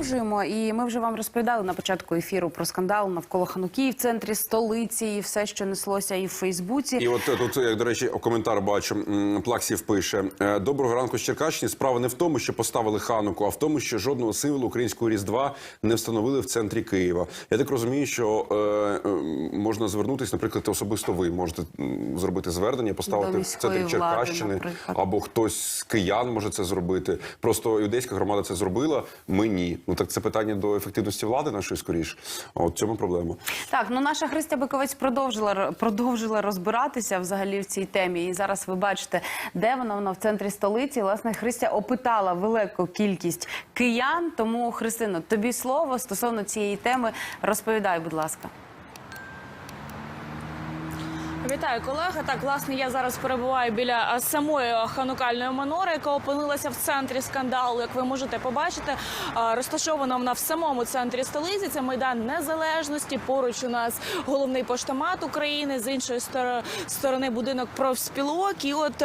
продовжуємо. І ми вже вам розповідали на початку ефіру про скандал навколо Хануки в центрі столиці і все, що неслося і в Фейсбуці. І от тут, як до речі, коментар бачу. Плаксів пише: е, Доброго ранку з Черкащини. Справа не в тому, що поставили хануку, а в тому, що жодного символу українського різдва не встановили в центрі Києва. Я так розумію, що е, е, можна звернутися, наприклад, особисто ви можете зробити звернення, поставити в центрі влади, Черкащини, наприклад. або хтось з киян може це зробити. Просто юдейська громада це зробила. Ми ні. Ну так це питання до ефективності влади нашої скоріш. А от цьому проблема. Так, ну наша Христя Биковець продовжила продовжила розбиратися взагалі в цій темі. І зараз ви бачите, де вона вона в центрі столиці. Власне, Христя опитала велику кількість киян. Тому Христино, тобі слово стосовно цієї теми. Розповідай, будь ласка. Вітаю, колеги. Так, власне, я зараз перебуваю біля самої ханукальної манори, яка опинилася в центрі скандалу. Як ви можете побачити, розташована вона в самому центрі столиці. Це майдан незалежності. Поруч у нас головний поштомат України, з іншої сторони будинок профспілок. І от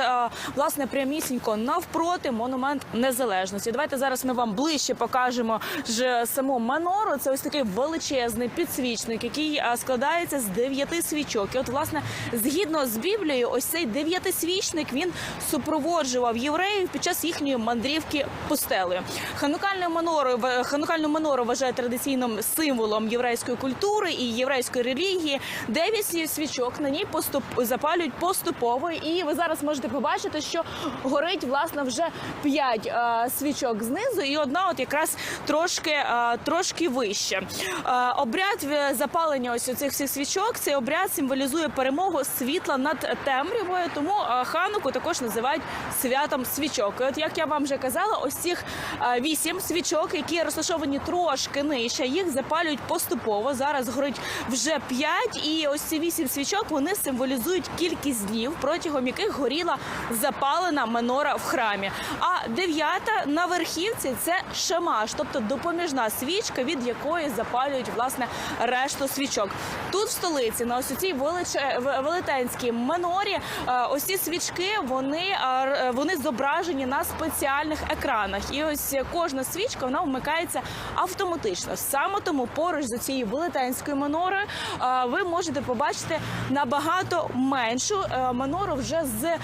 власне прямісінько навпроти монумент незалежності. Давайте зараз ми вам ближче покажемо ж саму манору. Це ось такий величезний підсвічник, який складається з дев'яти свічок. І от власне згідно з Біблією, ось цей дев'ятисвічник він супроводжував євреїв під час їхньої мандрівки пустелею. Ханукальну манору ханукальну манору вважає традиційним символом єврейської культури і єврейської релігії. Дев'ять свічок на ній поступ запалюють поступово. І ви зараз можете побачити, що горить власне вже п'ять е, свічок знизу, і одна, от якраз трошки е, трошки вище. Е, обряд запалення ось цих всіх свічок. Цей обряд символізує перемогу світла над темрявою. Тому е, хануку також називають святом свічок. От як я вам вже казала, ось цих е, вісім свічок, які розташовані трошки нижче, їх запалюють поступово. Зараз горить вже п'ять, і ось ці вісім свічок вони символізують кількість днів, протягом яких горіла запалена менора в храмі. А дев'ята на верхівці це шамаш, тобто допоміжна свічка, від якої запалюють власне решту свічок. Тут в столиці на ось цій величе в- велетенській менорі е, ось ці свічки вони, е, вони зображені на спеціальних екранах. І ось кожна свічка вона вмикається автоматично. Саме тому поруч з цією велетенською менорою е, ви можете побачити набагато меншу е, менору вже з е,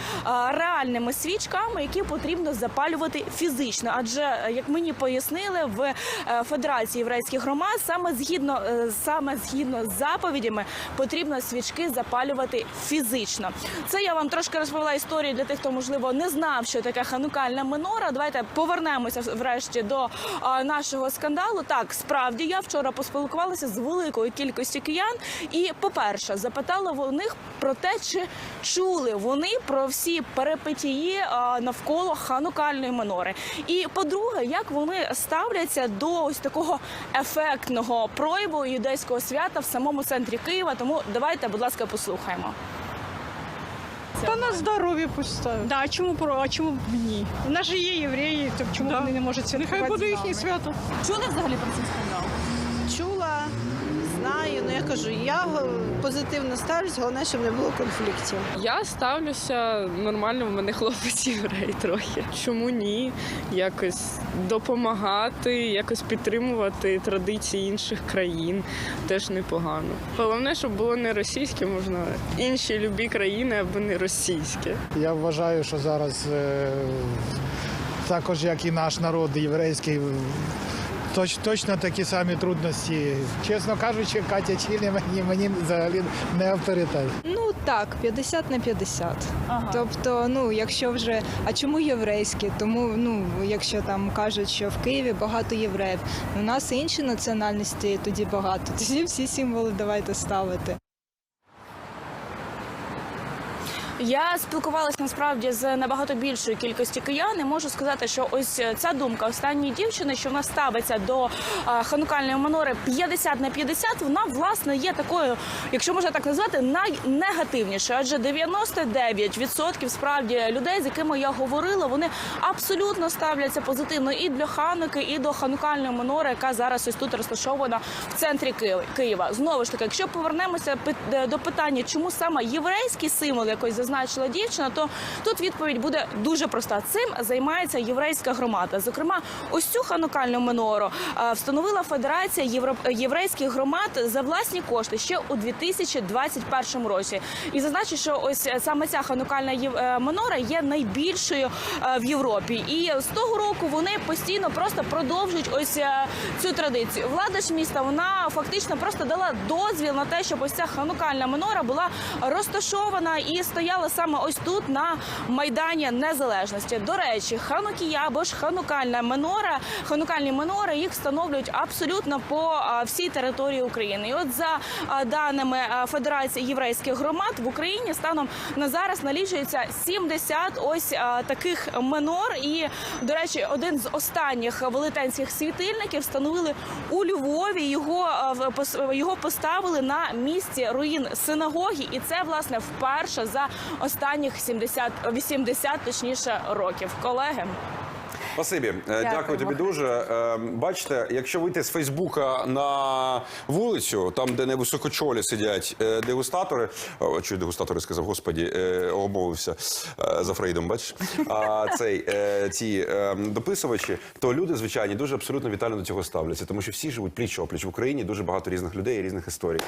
реальними свічками, які потрібно запалювати фізично. Адже е, як мені пояснили в е, Федерації єврейських громад, саме згідно е, саме згідно з заповідями потрібно свічки запалювати фізично. Це я вам трошки розповіла історію для тих, хто можливо не знав, що таке ханукальна минора. Давайте повернемося врешті до нашого скандалу. Так, справді я вчора поспілкувалася з великою кількістю киян, і, по-перше, запитала в них про те, чи чули вони про всі перипетії е, навколо ханукальної минори. І по-друге, як вони ставляться до ось такого ефектного прояву юдейського свята в самому центрі Києва. Тому давайте, будь ласка, послухаємо. Та на здоров'я пусть ставить. Да, а чому про а чому б ні? У нас же є євреї, то чому Да. вони не можуть святкувати? Нехай буде з їхнє нами? свято. Чули взагалі про цей скандал? чула, знаю. Ну я кажу, я е, позитивно ставлюсь, головне, щоб не було конфліктів. Я ставлюся нормально, в мене хлопець єврей трохи. Чому ні? Якось допомагати, якось підтримувати традиції інших країн теж непогано. Головне, щоб було не російське, можна інші любі країни, або не російське. Я вважаю, що зараз е, також, як і наш народ єврейський, точ, точно такі самі трудності. Чесно кажучи, Катя Чілі мені, мені взагалі не авторитет. Ну так, 50 на 50. Тобто, ну якщо вже, а чому єврейські? Тому ну, якщо там кажуть, що в Києві багато євреїв, у нас інші національності тоді багато. Тоді всі символи давайте ставити. Я спілкувалася насправді з набагато більшою кількістю киян. і Можу сказати, що ось ця думка останньої дівчини, що вона ставиться до ханукальної манори 50 на 50, вона власне є такою, якщо можна так назвати, найнегативнішою. Адже 99% справді людей, з якими я говорила, вони абсолютно ставляться позитивно і для хануки, і до ханукальної манори, яка зараз ось тут розташована в центрі Києва. Знову ж таки, якщо повернемося пи- до питання, чому саме єврейський символ якось зазнав зазначила дівчина, то тут відповідь буде дуже проста. Цим займається єврейська громада. Зокрема, ось цю ханукальну менору е, встановила Федерація євро- єврейських громад за власні кошти ще у 2021 році. І зазначу, що ось е, саме ця ханукальна єв- е, є найбільшою е, в Європі. І з того року вони постійно просто продовжують ось е, цю традицію. Влада ж міста вона фактично просто дала дозвіл на те, щоб ось ця ханукальна менора була розташована і стояла саме ось тут на майдані незалежності. До речі, ханукія або ж ханукальна менора, ханукальні менори їх встановлюють абсолютно по всій території України. І от за даними Федерації єврейських громад в Україні станом на зараз налічується 70 ось таких менор. І до речі, один з останніх велетенських світильників встановили у Львові. Його його поставили на місці руїн синагоги, і це власне вперше за останніх 70, 80, точніше років. Колеги. Спасибі, Е, дякую, Дякуємо, тобі дуже. Е, Бачите, якщо вийти з Фейсбука на вулицю, там, де не високочолі сидять е, дегустатори, о, чи дегустатори сказав, господі, обмовився за Фрейдом, бачиш, а цей ці дописувачі, то люди звичайні дуже абсолютно вітально до цього ставляться, тому що всі живуть пліч опліч в Україні. Дуже багато різних людей і різних історій.